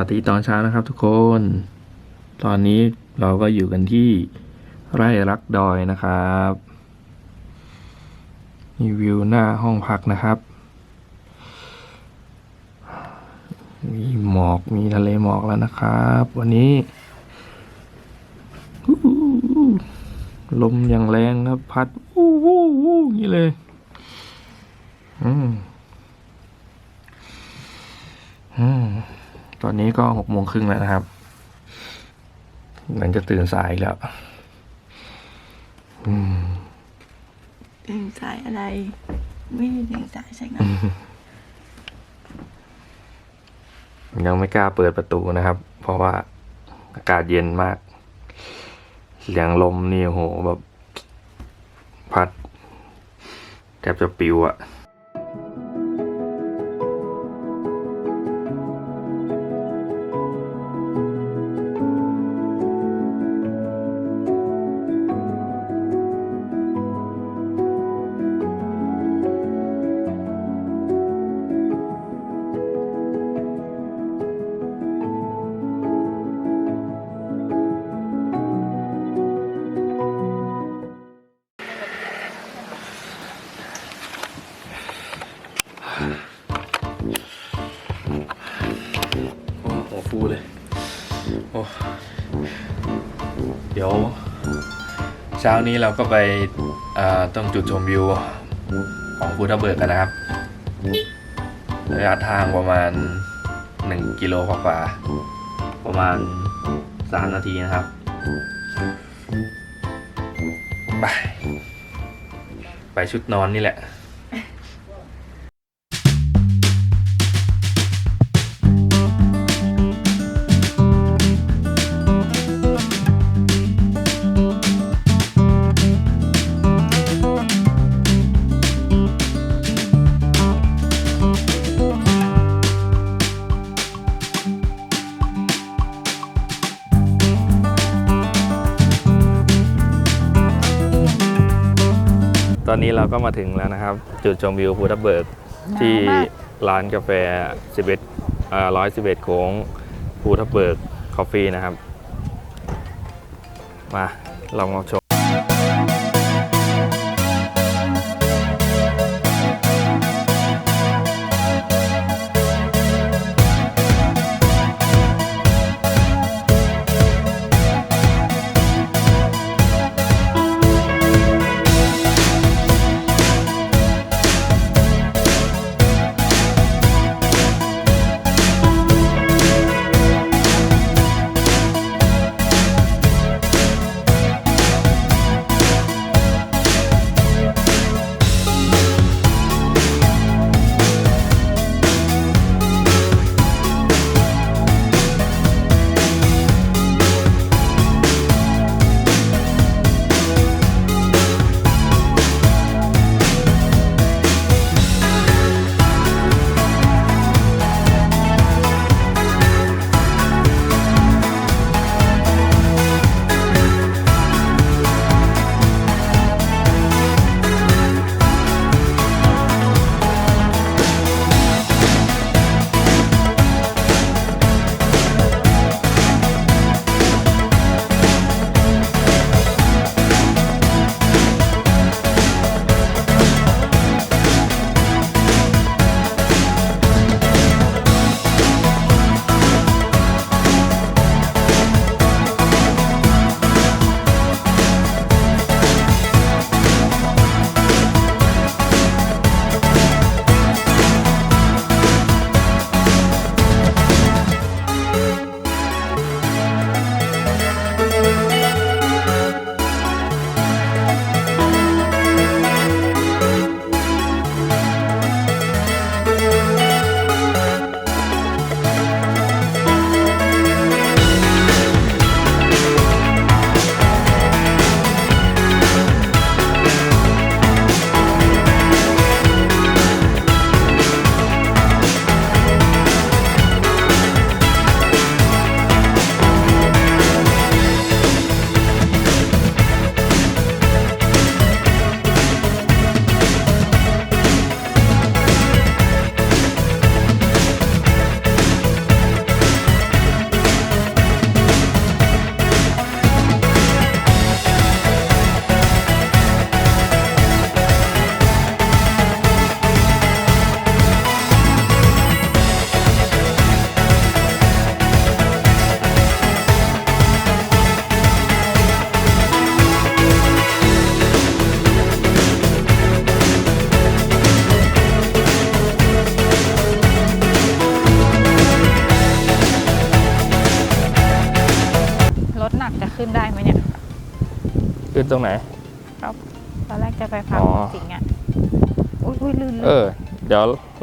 สวัสดีตอนเช้านะครับทุกคน ตอนนี้เราก็อยู่กันที่ไร่รักดอยนะครับมีวิวหน้าห้องพักนะครับ มีหมอกมีทะเลหมอกแล้วนะครับ วันนี้ลมอย่างแรงครับ พัดวู้วู้วู้อย่างนี้เลย อืมอืม ตอนนี้ก็หกโมงครึ่งแล้วนะครับเหมือนจะตื่นสายอีกแล้ว อืมตื่นสายอะไร ไม่ได้ตื่นสายใช่ไหมยังไม่กล้าเปิดประตูนะครับ เพราะว่าอากาศเย็นมาก เสียงลมนี่โหแบบ พัดแทบจะปิวอะโเช้านี้เราก็ไปต้องจุดชมวิวของภูทับเบิกกันนะครับระยะทางประมาณ 1 กิโลกว่าประมาณ 3 นาทีนะครับไปไปชุดนอนนี่แหละ เราก็มาถึงแล้วนะครับ จุดชมวิวภูทับเบิกที่ร้านกาแฟ 11เอ่อ111 โค้งภูทับเบิกคอฟฟี่นะครับ มาลองมาช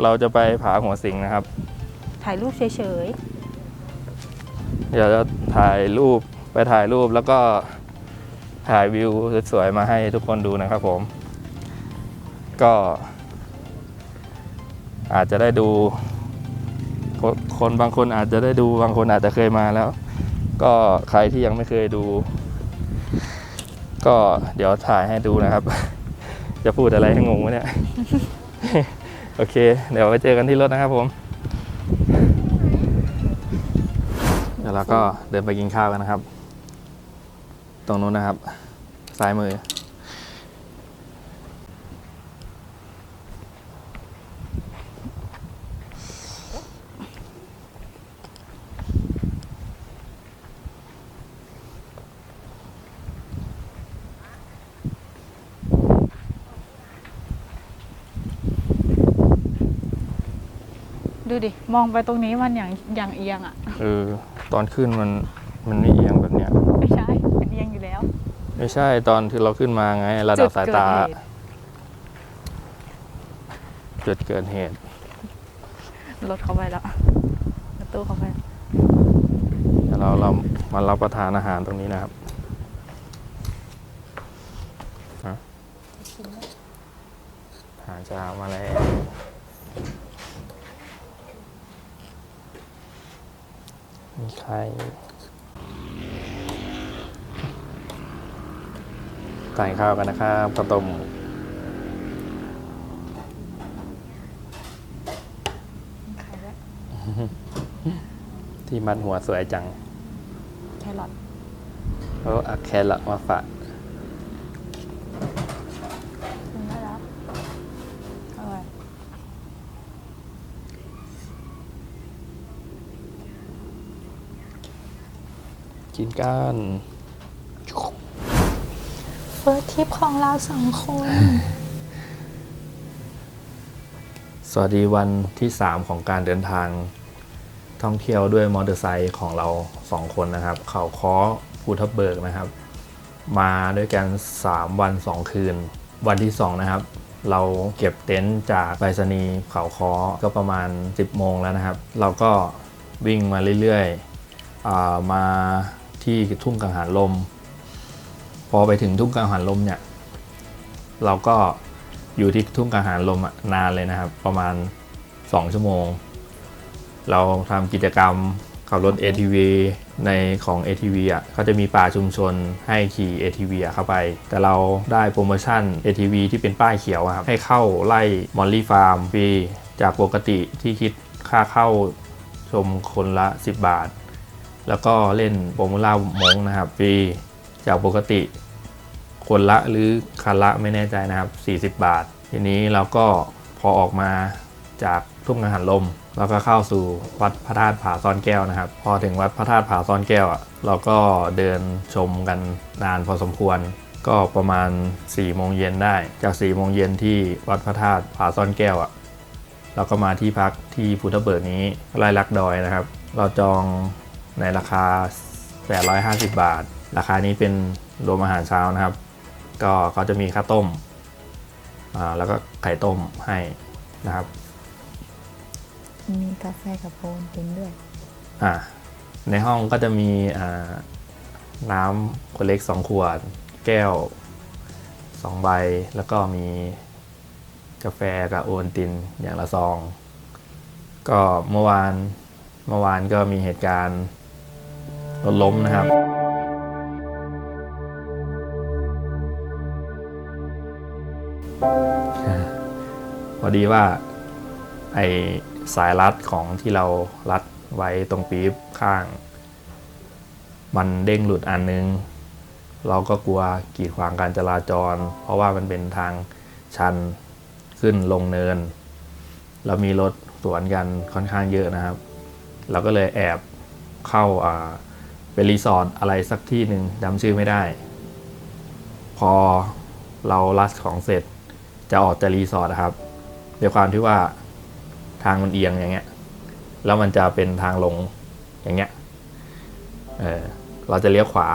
เราจะไปผาหัวสิงนะครับ ถ่ายรูปเฉยเดี๋ยวจะถ่ายรูปไปถ่ายรูปแล้วก็ถ่ายวิวสวยๆมาให้ทุกคนดูนะครับผม ก็ อาจจะได้ดูคนคนบางคนอาจจะได้ดูบางคนอาจจะเคยมาแล้ว ก็ใครที่ยังไม่เคยดู ก็เดี๋ยวถ่ายให้ดูนะครับ จะพูดอะไรให้งงวะเนี่ย โอเค เดี๋ยวไปเจอกันที่รถนะครับผม เดี๋ยวเราก็เดินไปกินข้าวกันนะครับ ตรงนู้นนะครับ ซ้ายมือ ดูดิ มองไปตรงนี้มันอย่างอย่างเอียงอะเออ ตอนขึ้นมันมันไม่เอียงแบบเนี้ย ไม่ใช่เป็นเอียงอยู่แล้วไม่ใช่ตอนที่เราขึ้นมาไง ระดับสายตา จุดเกิดเหตุจุดเกิดเหตุ รถเข้าไปแล้วรถตู้เข้าไปเดี๋ยวเราเรามารับประทานอาหารตรงนี้นะครับฮะอาหารเช้ามาแล้ว มีไข่ทานข้าวกันนะครับข้าวต้มใครแล้วที่มัดหัวสวยจัง แครอทเขาเอาแครอทมาฝาก คุณได้แล้วอร่อย กินกันเฟิร์สทิปของเราสองคน สวัสดีวันที่ 3 ของการเดินทาง ท่องเที่ยวด้วยมอเตอร์ไซค์ของเรา 2 คนนะครับ เขาค้อภูทับเบิกนะครับ มาด้วยกัน 3 วัน 2 คืน วันที่ 2 นะครับ เราเก็บเต็นท์จากไปรษณีย์เขาค้อก็ประมาณ 10 โมงแล้วนะครับ เราก็วิ่งมาเรื่อยๆอ่ามา ที่ทุ่งกังหันลม พอไปถึงทุ่งกังหันลมเนี่ย เราก็อยู่ที่ทุ่งกังหันลมนานเลยนะครับ ประมาณ 2 ชั่วโมง เราทำกิจกรรมขับรถ ATV ในของ ATV อะเขาจะมีป่าชุมชนให้ขี่ ATV อะเข้าไป แต่เราได้โปรโมชั่น ATV ที่เป็นป้ายเขียวครับ ให้เข้าไล่มอลลี่ฟาร์มฟรีจากปกติที่คิดค่าเข้าชมคนละ 10 บาท แล้วก็เล่นโปรโมล่ามงนะครับฟรีจากปกติคนละหรือคันละไม่แน่ใจนะครับ 40 บาท ทีนี้เราก็พอออกมาจากทุ่งกังหันลมแล้วก็เข้าสู่วัดพระธาตุผาซ่อนแก้วนะครับ พอถึงวัดพระธาตุผาซ่อนแก้วอะเราก็เดินชมกันนานพอสมควร ก็ประมาณ4โมงเย็นได้ จาก4โมงเย็นที่วัดพระธาตุผาซ่อนแก้วอะเราก็มาที่พักที่พุทธเบิกนี้ไร่ลักดอยนะครับ เราจอง ในราคา 850 บาท ราคานี้เป็นรวมอาหารเช้านะครับ ก็เขาจะมีข้าวต้มอ่าแล้วก็ไข่ต้มให้นะครับ มีกาแฟกับโพนตินด้วยอ่าในห้องก็จะมีอ่าน้ำขวดเล็ก 2 ขวด แก้ว 2 ใบ แล้วก็มีกาแฟกับโอวัลตินอย่างละซอง ก็เมื่อวานเมื่อวานก็มีเหตุการณ์ รถล้มนะครับพอดีว่าไอสายรัดของที่เรารัดไว้ตรงปี๊บข้าง มันเด้งหลุดอันนึง เราก็กลัวกีดขวางการจราจร เพราะว่ามันเป็นทางชันขึ้นลงเนิน แล้วมีรถสวนกันค่อนข้างเยอะนะครับ เราก็เลยแอบเข้าอ่า เป็นรีสอร์ทอะไรสักที่หนึ่งจำชื่อไม่ได้ พอเรารัดของเสร็จจะออกจากรีสอร์ทครับด้วยความที่ว่าทางมันเอียงอย่างเงี้ย แล้วมันจะเป็นทางลงอย่างเงี้ย เออเราจะเลี้ยวขวา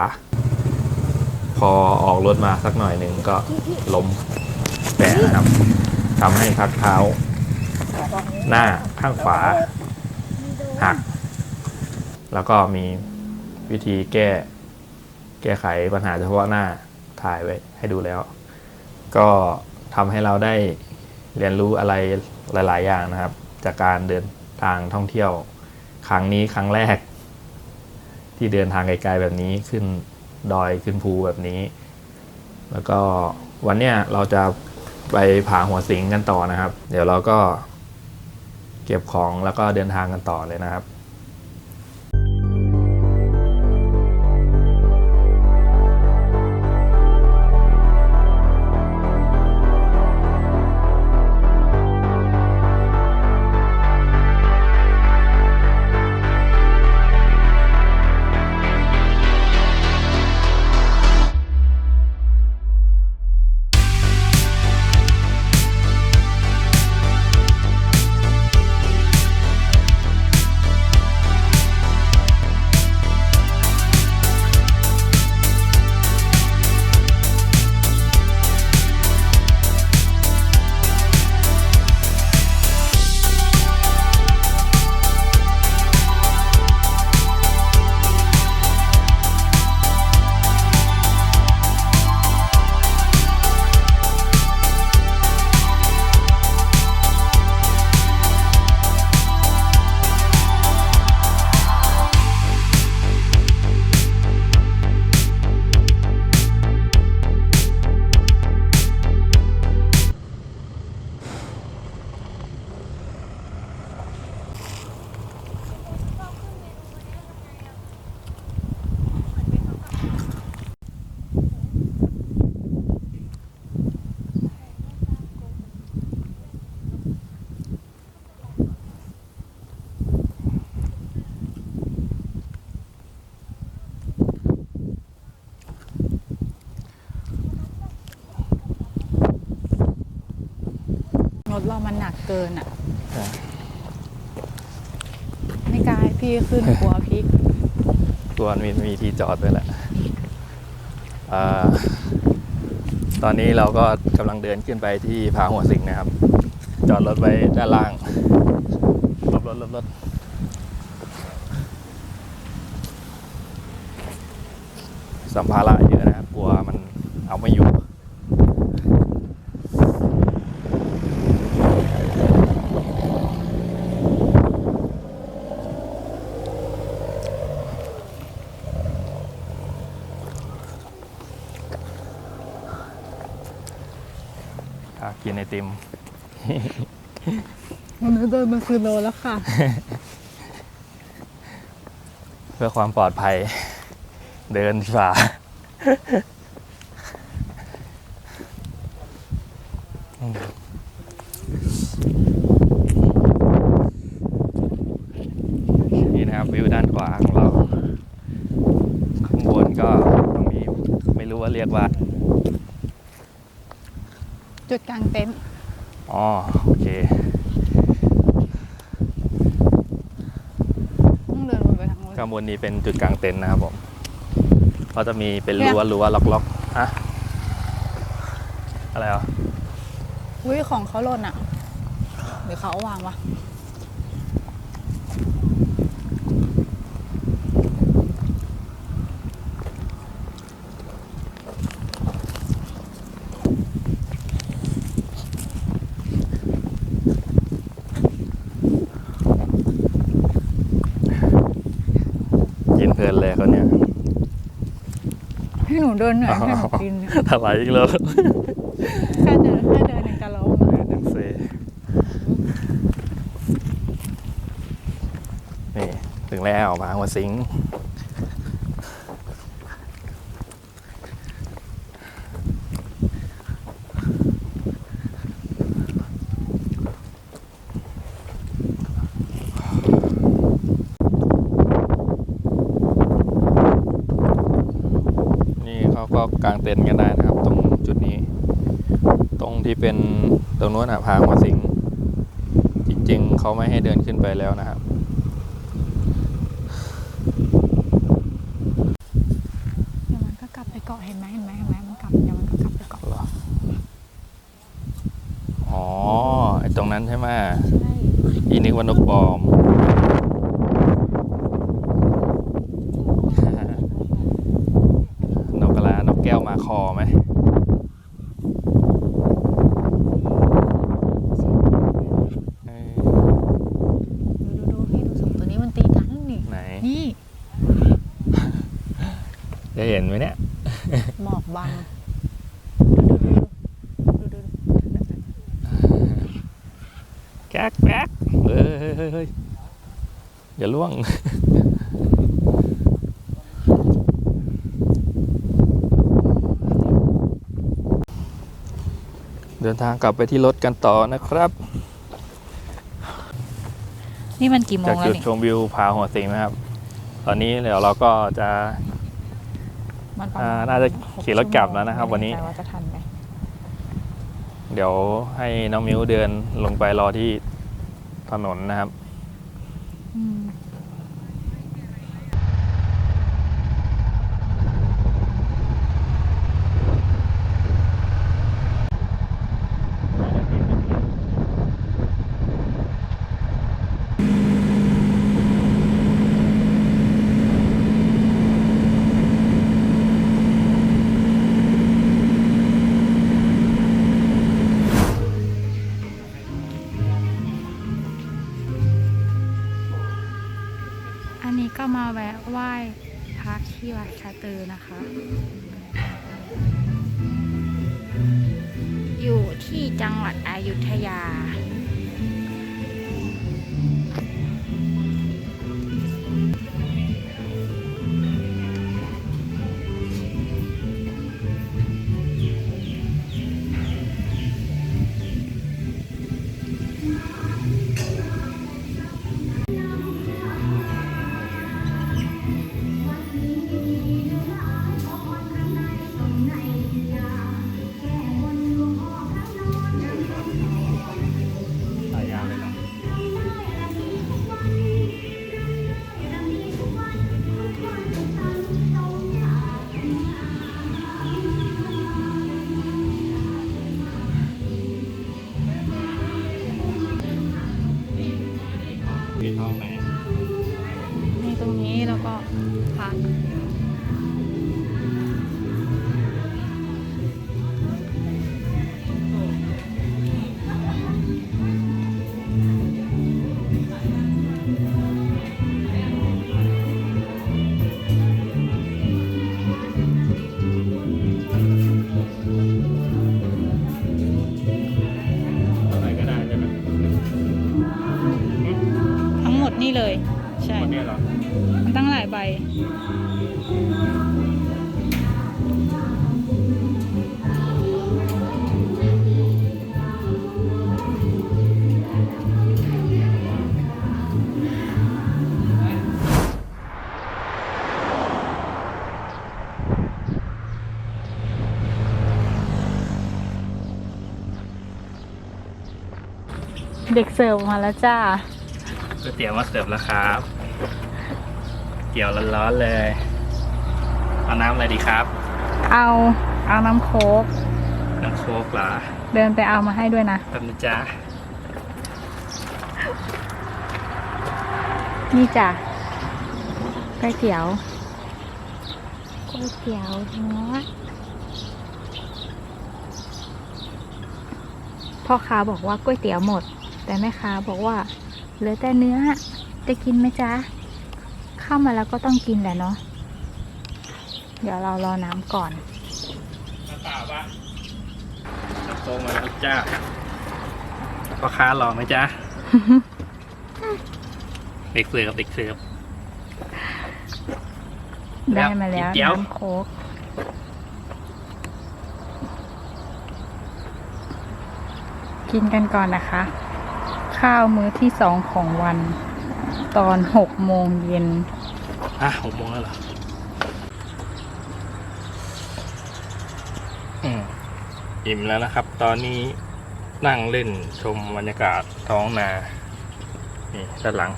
พอออกรถมาสักหน่อยหนึ่งก็ล้มแปะนะครับทำให้พักเท้า หน้าข้างขวาหัก แล้วก็มี วิธีแก้ แก้ไขปัญหาเฉพาะหน้าถ่ายไว้ให้ดูแล้ว ก็ทำให้เราได้เรียนรู้อะไรหลาย ๆ อย่างนะครับ จากการเดินทางท่องเที่ยว ครั้งนี้ครั้งแรก ที่เดินทางไกลๆแบบนี้ขึ้นดอยขึ้นภูแบบนี้ แล้วก็วันเนี้ยเราจะไปผาหัวสิงกันต่อนะครับ เดี๋ยวเราก็เก็บของแล้วก็เดินทางกันต่อเลยนะครับ ขึ้นกลัวพลิกตัวมีมีที่จอดด้วยแหละอตอนนี้เราก็กำลังเดินขึ้นไปที่ผาหัวสิงนะครับ จอดรถไว้ด้านล่างรถรถรถรถสัมภาระเยอะนะครับกลัวมันเอาไม่อยู่ อยา กกินไอติมมันเดินมาคือโลแล้วค่ะ เพื่อความปลอดภัย เดินดีกว่าอืมนี่นะครับวิวด้านขวาของเรา ข้างบนก็ตรงนี้ไม่รู้ว่าเรียกว่า จุดกลางเต็นท์อ๋อโอเคต้องเดินวนไปทางโน้นข้างบนนี้เป็นจุดกลางเต็นท์นะครับผมก็จะมีเป็นรั้วรั้วล็อกล็อกๆฮะอะไรอะอุ้ยของเขาหล่นอะหรือเขาเอาวางวะ กินเพลินเลยเขาเนี่ย ให้หนู เดินเหนื่อยให้หนูกินเนี่ยถลายอีกแล้วแค่เดินแค่เดินในกะโหลกเดินเซนี่ถึงแล้วมาหัวสิง นี่เขาก็กางเต็นท์กันได้นะครับ ตรงจุดนี้ ตรงที่เป็นตรง นู้นอะพาหัวสิง จริงๆ เขาไม่ให้เดินขึ้นไปแล้วนะครับลับไปเกาะเห็นไหมเห็นไหมเห็นไหมมันกลับเดี๋ยวมันก็กลับไปเกาะเหรออ๋อไอตรงนั้นใช่ไหมใช่อีนึกว่านกปลอมนกกระลานกแก้วมาคอไหมเอ้ย ดูดูดูพี่ดูสองตัวนี้มันตีกันนี่ ไหน นี่ จะเห็นไหมเนี่ย หมอกบังดูดูดูดูดู แก๊กแก๊กเฮ้ยเฮ้ยเฮ้ยเฮ้ย อย่าล่วง เดินทางกลับไปที่รถกันต่อนะครับ นี่มันกี่โมจากงแล้จุวดนี่ ชมวิวผาหัวสิงนะครับ ตอนนี้เดี๋ยวเราก็จะ มันประอ่ามาณน่าจะหกขี่รถกลับแล้วนะครับชั่โมงวันนี้ ไม่แใจว่าจะทันไหมเดี๋ยวให้น้องมิวเดินลงไปรอที่ถนนนะครับ อืมาดชาเตอร์นะคะ อยู่ที่จังหวัดอยุธยา นี่เลย ใช่หมดเนี่ยเหรอมันตั้งหลายใบ เด็กเสิร์ฟมาแล้วจ้า ก๋วยเตี๋ยวมาเสิร์ฟแล้วครับเกี่ยวร้อนๆเลย เอาน้ำอะไรดีครับ เอาเอาน้ำโค้กน้ำโค้กเหรอ เดินไปเอามาให้ด้วยนะแป๊บนึงจ้านี่จ้ะก๋วยเตี๋ยวก๋วยเตี๋ยวเนื้อพ่อค้าบอกว่าก๋วยเตี๋ยวหมด แต่แม่ค้าบอกว่า เหลือแต่เนื้อ จะกินไหมจ๊ะ เข้ามาแล้วก็ต้องกินแหละเนาะ เดี๋ยวเรารอน้ำก่อนน้ำเปล่าปะน้ำโค้กมาแล้วจ้าพ่อค้ารอไหมจ้าเด็กเสิร์ฟเด็กเสิร์ฟได้มาแล้วเดี๋ยวน้ำโค้กกินกันก่อนนะคะ ข้าวมื้อที่สองของวัน ตอนหกโมงเย็น อะหกโมงแล้วเหรอ อืมอิ่มแล้วนะครับ ตอนนี้นั่งเล่นชมบรรยากาศท้องนา นี่ด้านหลัง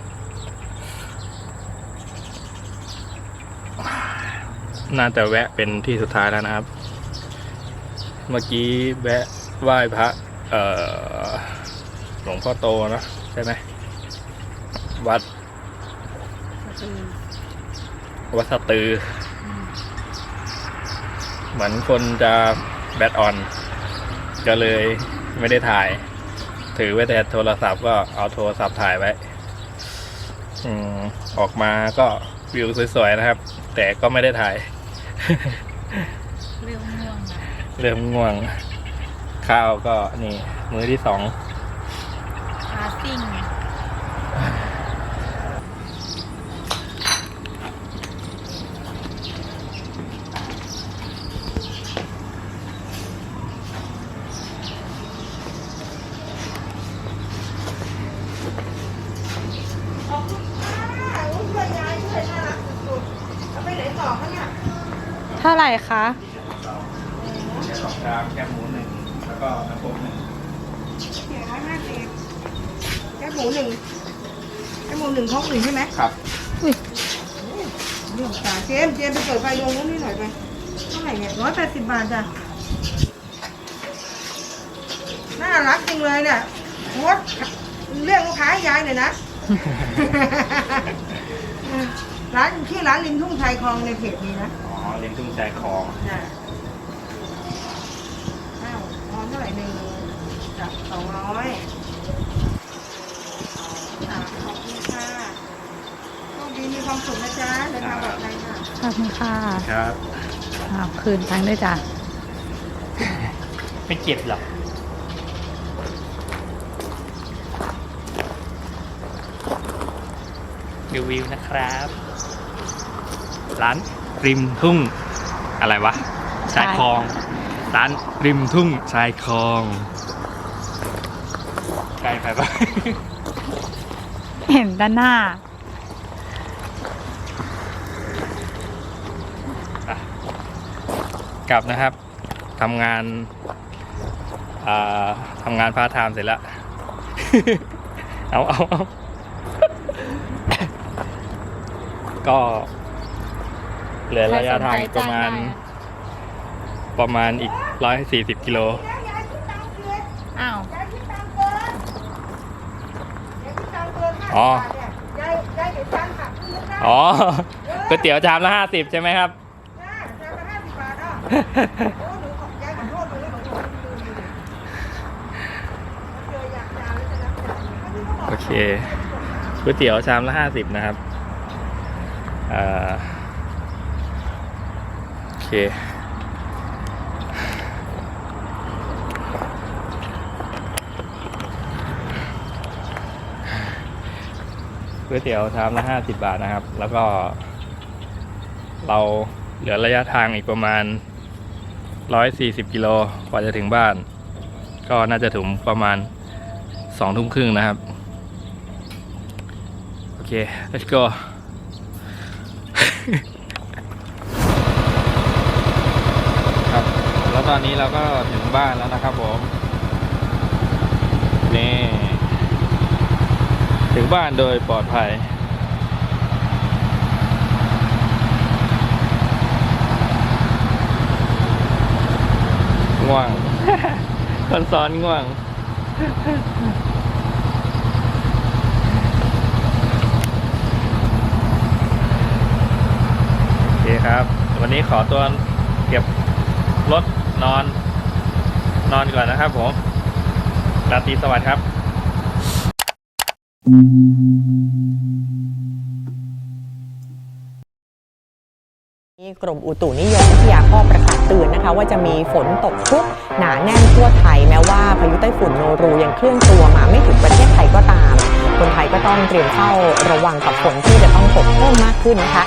น่าจะแวะเป็นที่สุดท้ายแล้วนะครับ เมื่อกี้แวะไหว้พระ เอ่อ หลวงพ่อโตเนอะใช่ไหมวัดวัดสตือ เหมือนคนจะแบตออน ก็เลยไม่ได้ถ่าย ถือไว้แต่โทรศัพท์ก็เอาโทรศัพท์ถ่ายไว้อืมออกมาก็วิวสวยๆนะครับ แต่ก็ไม่ได้ถ่าย เรื่องง่วงนะเริ่มง่วง ข้าวก็นี่ มื้อที่สอง พาซิ่งขอบคุณค่ะโอ้ยช่วยยายช่วยน่ารักสุดๆเอาไปไหนต่อคะเนี่ยเท่าไหร่คะ แค่สองชามแคบหมูหนึ่งแล้วก็น้ำซุปหนึ่ง เจ็ดร้อยห้าสิบแค่ หมูหนึ่งแค่หมูหนึ่งท้องหนึ่งใช่ไหมครับเรื่องตาเจมส์เจมส์ไปเปิดไฟลงนู้นนี่หน่อยไปเท่าไหร่เนี่ยร้อยแปดสิบบาทจ้ะน่ารักจริงเลยเนี่ยโค้ดเรียกลูกค้าให้ยายหน่อยนะ ร้านชื่อร้านริมทุ่งชายคลองในเพจนี้นะอ๋อเลี้ยงทุ่งใจคลองจ้ะข้าวพร้อมเท่าไหร่หนึ่งจับสองร้อยอ่าขอบคุณค่ะโชคดี มีความสุขนะจ๊ะเดินทางปลอดภัยค่ะ ขอบคุณค่ะครับอ้าวคืนตังค์ด้วยจ้ะไม่เก็บหรอกดูวิวนะครับ ร้านริมทุ่งอะไรวะชายคลอง ร้านริมทุ่งชายคลองไกลไปปะเห็นด้านหน้า กลับนะครับทำงานอ่าทำงานพาร์ทไทม์เสร็จแล้ว เอาเอาเอาก็เหลือระยะทางอีกประมาณ ประมาณอีกร้อยสี่สิบกิโล อ้าวยายคิดตังค์เกินยายคิดตังค์เกินห้าอ๋อบาทเนี่ยยายยายเดี๋ยวจานหักขึ้นนึกได้อ๋อ ก๋วยเตี๋ยวชามละห้าสิบใช่ไหมครับ โอเลยหนูขอโทษดูดูเจออยากจานแล้วจะรับจานอันนี้ก็บอกโอเคก๋วยเตี๋ยวชามละห้าสิบนะครับอ่าโอเคก๋วยเตี๋ยวชามละห้าสิบบาทนะครับ แล้วก็เราเหลือระยะทางอีกประมาณ ร้อยสี่สิบกิโลกว่าจะถึงบ้าน ก็น่าจะถึงประมาณสองทุ่มครึ่งนะครับ โอเค let's go ครับ แล้วตอนนี้เราก็ถึงบ้านแล้วนะครับผม นี่ ถึงบ้านโดยปลอดภัย ง่วง คนซ้อนง่วง โอเคครับ วันนี้ขอตัวเก็บรถนอน นอนก่อนนะครับผมราตรีสวัสดิ์ครับ กรมอุตุนิยมวิทยาก็ประกาศเตือนนะคะ ว่าจะมีฝนตกชุกหนาแน่นทั่วไทยแม้ว่าพายุไต้ฝุ่นโนรูยังเคลื่อนตัวมาไม่ถึงประเทศไทยก็ตาม คนไทยก็ต้องเตรียมเฝ้าระวังกับฝนที่จะต้องตกเพิ่มมากขึ้นนะคะ